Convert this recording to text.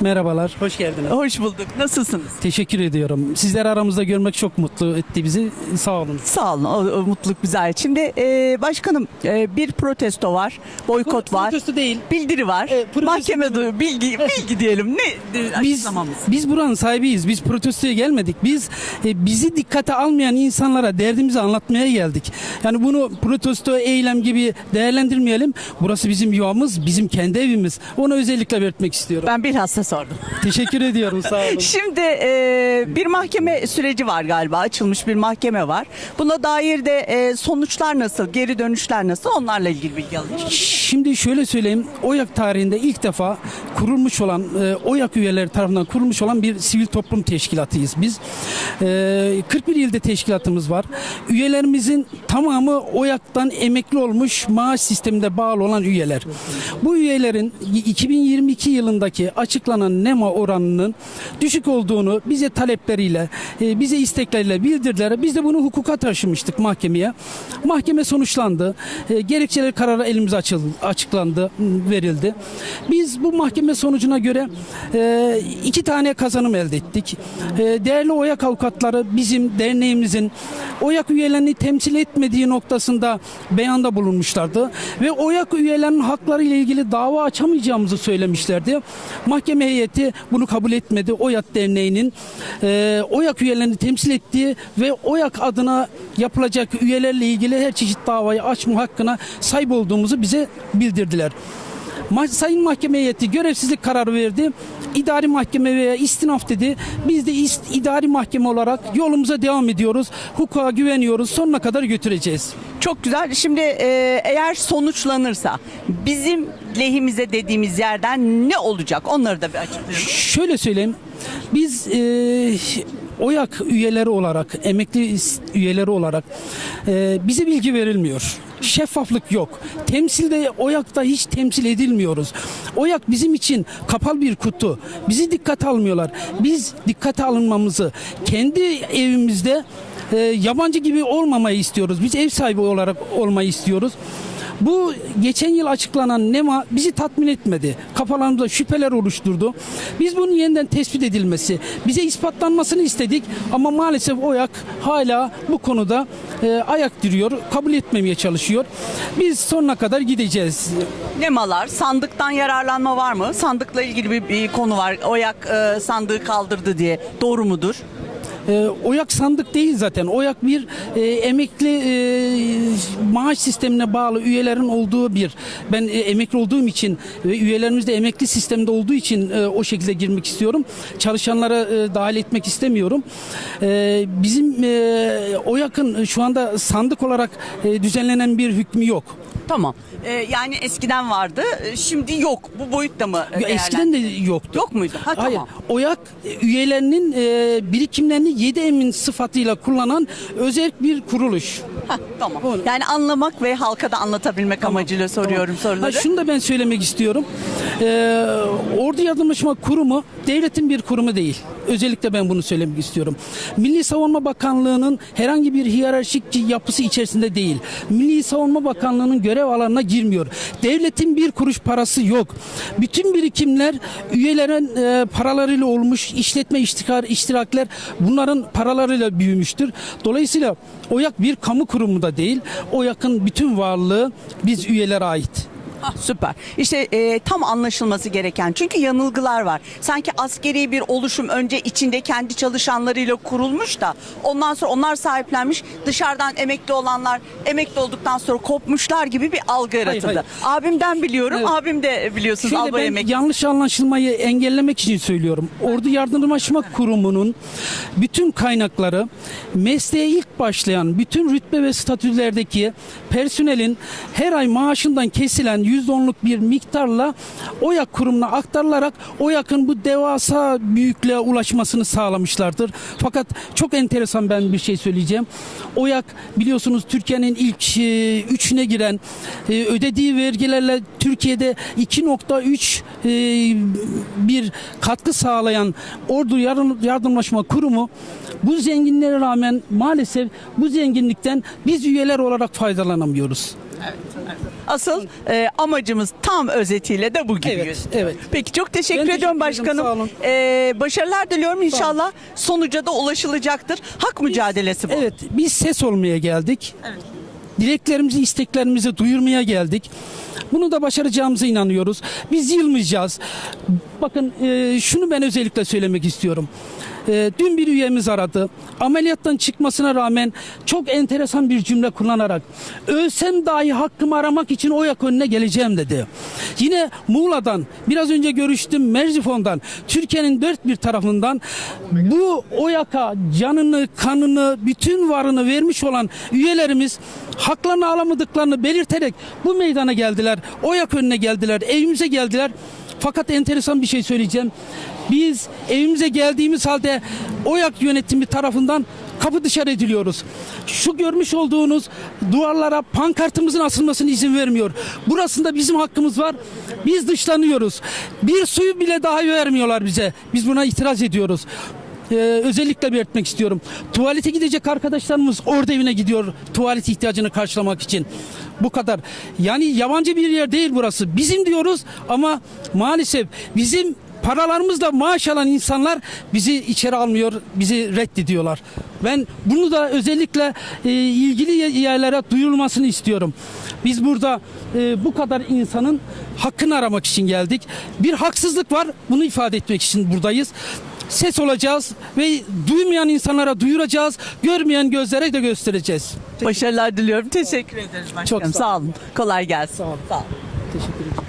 Merhabalar, hoş geldiniz. Hoş bulduk. Nasılsınız? Teşekkür ediyorum. Sizleri aramızda görmek çok mutlu etti bizi. Sağ olun. Sağ olun. O, o mutluluk bize ait. Şimdi e, başkanım e, bir protesto var. Boykot var. Protesto değil. Bildiri var. E, protesto Mahkeme değil. du- bilgi bilgi diyelim. Ne e, Biz biz buranın sahibiyiz. Biz protestoya gelmedik. Biz e, bizi dikkate almayan insanlara derdimizi anlatmaya geldik. Yani bunu protesto eylem gibi değerlendirmeyelim. Burası bizim yuvamız, bizim kendi evimiz. Onu özellikle belirtmek istiyorum. Ben bilhassa sordum. Teşekkür ediyorum. Sağ olun. Şimdi e, bir mahkeme süreci var galiba. Açılmış bir mahkeme var. Buna dair de e, sonuçlar nasıl, geri dönüşler nasıl onlarla ilgili bilgi alayım. Şimdi şöyle söyleyeyim. OYAK tarihinde ilk defa kurulmuş olan e, OYAK üyeleri tarafından kurulmuş olan bir sivil toplum teşkilatıyız biz. E, 41 ilde teşkilatımız var. Üyelerimizin tamamı OYAK'tan emekli olmuş maaş sisteminde bağlı olan üyeler. Bu üyelerin 2022 yılındaki açıklanan NEMA oranının düşük olduğunu bize talepleriyle, e, bize istekleriyle bildirdiler. Biz de bunu hukuka taşımıştık mahkemeye. Mahkeme sonuçlandı. E, Gerekçeler kararı elimize açıldı, açıklandı, verildi. Biz bu mahkeme sonucuna göre e, iki tane kazanım elde ettik. E, Değerli OYAK avukatları bizim derneğimizin OYAK üyelerini temsil etmediği noktasında beyanda bulunmuşlardı. Ve OYAK üyelerinin hakları ile ilgili dava açamayacağımızı söylemişlerdi. Mahkeme heyeti bunu kabul etmedi. OYAK Derneği'nin e, OYAK üyelerini temsil ettiği ve OYAK adına yapılacak üyelerle ilgili her çeşit davayı açma hakkına sahip olduğumuzu bize bildirdiler. Sayın Mahkeme heyeti görevsizlik kararı verdi. İdari mahkeme veya istinaf dedi. Biz de ist- idari mahkeme olarak yolumuza devam ediyoruz. Hukuka güveniyoruz. Sonuna kadar götüreceğiz. Çok güzel. Şimdi e, eğer sonuçlanırsa bizim lehimize dediğimiz yerden ne olacak? Onları da bir açıklayalım. Şöyle söyleyeyim. Biz e, OYAK üyeleri olarak, emekli üyeleri olarak e, bize bilgi verilmiyor. Şeffaflık yok. Temsilde OYAK'ta hiç temsil edilmiyoruz. OYAK bizim için kapalı bir kutu. Bizi dikkate almıyorlar. Biz dikkate alınmamızı kendi evimizde e, yabancı gibi olmamayı istiyoruz. Biz ev sahibi olarak olmayı istiyoruz. Bu geçen yıl açıklanan NEMA bizi tatmin etmedi. Kafalarımızda şüpheler oluşturdu. Biz bunun yeniden tespit edilmesi, bize ispatlanmasını istedik ama maalesef OYAK hala bu konuda e, ayak diriyor, kabul etmemeye çalışıyor. Biz sonuna kadar gideceğiz. Nemalar, sandıktan yararlanma var mı? Sandıkla ilgili bir, bir konu var. OYAK e, sandığı kaldırdı diye. Doğru mudur? E, OYAK sandık değil zaten. OYAK bir e, emekli e, maaş sistemine bağlı üyelerin olduğu bir. Ben e, emekli olduğum için ve üyelerimiz de emekli sistemde olduğu için e, o şekilde girmek istiyorum. Çalışanlara e, dahil etmek istemiyorum. E, bizim e, OYAK'ın şu anda sandık olarak e, düzenlenen bir hükmü yok. Tamam. E, yani eskiden vardı. e, Şimdi yok. Bu boyutta mı? Ya Eskiden de yoktu. Yok muydu? Ha, Hayır. tamam. OYAK e, üyelerinin e, birikimlerini 7 emin sıfatıyla kullanan özel bir kuruluş. Ha, tamam. Doğru. Yani anlamak ve halka da anlatabilmek amacıyla soruyorum Tamam. soruları. Ha, şunu da ben söylemek istiyorum. Ee, Ordu Yardımlaşma Kurumu devletin bir kurumu değil. Özellikle ben bunu söylemek istiyorum. Milli Savunma Bakanlığı'nın herhangi bir hiyerarşik yapısı içerisinde değil. Milli Savunma Bakanlığı'nın görev alanına girmiyor. Devletin bir kuruş parası yok. Bütün birikimler üyelerin e, paralarıyla olmuş işletme iştikar, iştirakler bunların paralarıyla büyümüştür. Dolayısıyla OYAK bir kamu kurumu da değil. OYAK'ın bütün varlığı biz üyelere ait. Ah, süper. İşte e, tam anlaşılması gereken çünkü yanılgılar var. Sanki askeri bir oluşum önce içinde kendi çalışanlarıyla kurulmuş da ondan sonra onlar sahiplenmiş dışarıdan emekli olanlar emekli olduktan sonra kopmuşlar gibi bir algı yaratıldı. hayır. Abimden biliyorum. Evet. Abim de biliyorsunuz Şöyle albay emekli. yanlış anlaşılmayı engellemek için söylüyorum. Ordu Yardımlaşma Kurumu'nun bütün kaynakları mesleğe ilk başlayan bütün rütbe ve statülerdeki personelin her ay maaşından kesilen %10'luk bir miktarla OYAK kurumuna aktarılarak OYAK'ın bu devasa büyüklüğe ulaşmasını sağlamışlardır. Fakat çok enteresan ben bir şey söyleyeceğim. OYAK biliyorsunuz Türkiye'nin ilk e, üçüne giren e, ödediği vergilerle Türkiye'de 2.3 e, bir katkı sağlayan Ordu Yardım- Yardımlaşma Kurumu bu zenginlere rağmen maalesef bu zenginlikten biz üyeler olarak faydalanamıyoruz. Asıl e, amacımız tam özetiyle de bu gibi. Evet, gözüküyor. evet. Peki çok teşekkür Ben teşekkür ediyorum ederim, başkanım. sağ olun. E, başarılar diliyorum inşallah. Sonuca da ulaşılacaktır. Hak mücadelesi bu. Evet, biz ses olmaya geldik. Dileklerimizi, isteklerimizi duyurmaya geldik. Bunu da başaracağımıza inanıyoruz. Biz yılmayacağız. Bakın e, şunu ben özellikle söylemek istiyorum. E, dün bir üyemiz aradı. Ameliyattan çıkmasına rağmen çok enteresan bir cümle kullanarak ölsem dahi hakkımı aramak için o yak önüne geleceğim dedi. Yine Muğla'dan biraz önce görüştüm Merzifon'dan Türkiye'nin dört bir tarafından bu o yaka canını kanını bütün varını vermiş olan üyelerimiz haklarını alamadıklarını belirterek bu meydana geldiler. O yak önüne geldiler. Evimize geldiler. Fakat enteresan bir şey söyleyeceğim. Biz evimize geldiğimiz halde OYAK yönetimi tarafından kapı dışarı ediliyoruz. Şu görmüş olduğunuz duvarlara pankartımızın asılmasına izin vermiyor. Burasında bizim hakkımız var. Biz dışlanıyoruz. Bir suyu bile daha vermiyorlar bize. Biz buna itiraz ediyoruz. Ee, özellikle belirtmek istiyorum. Tuvalete gidecek arkadaşlarımız orada evine gidiyor tuvalet ihtiyacını karşılamak için. Bu kadar. Yani yabancı bir yer değil burası. Bizim diyoruz ama maalesef bizim paralarımızla maaş alan insanlar bizi içeri almıyor, bizi reddediyorlar. Ben bunu da özellikle e, ilgili yerlere duyurulmasını istiyorum. Biz burada e, bu kadar insanın hakkını aramak için geldik. Bir haksızlık var, bunu ifade etmek için buradayız ses olacağız ve duymayan insanlara duyuracağız, görmeyen gözlere de göstereceğiz. Başarılar diliyorum. Teşekkür ederiz başkanım. Çok sağ sağ olun. Kolay gelsin. Sağ olun. Sağ olun. Teşekkür ederim.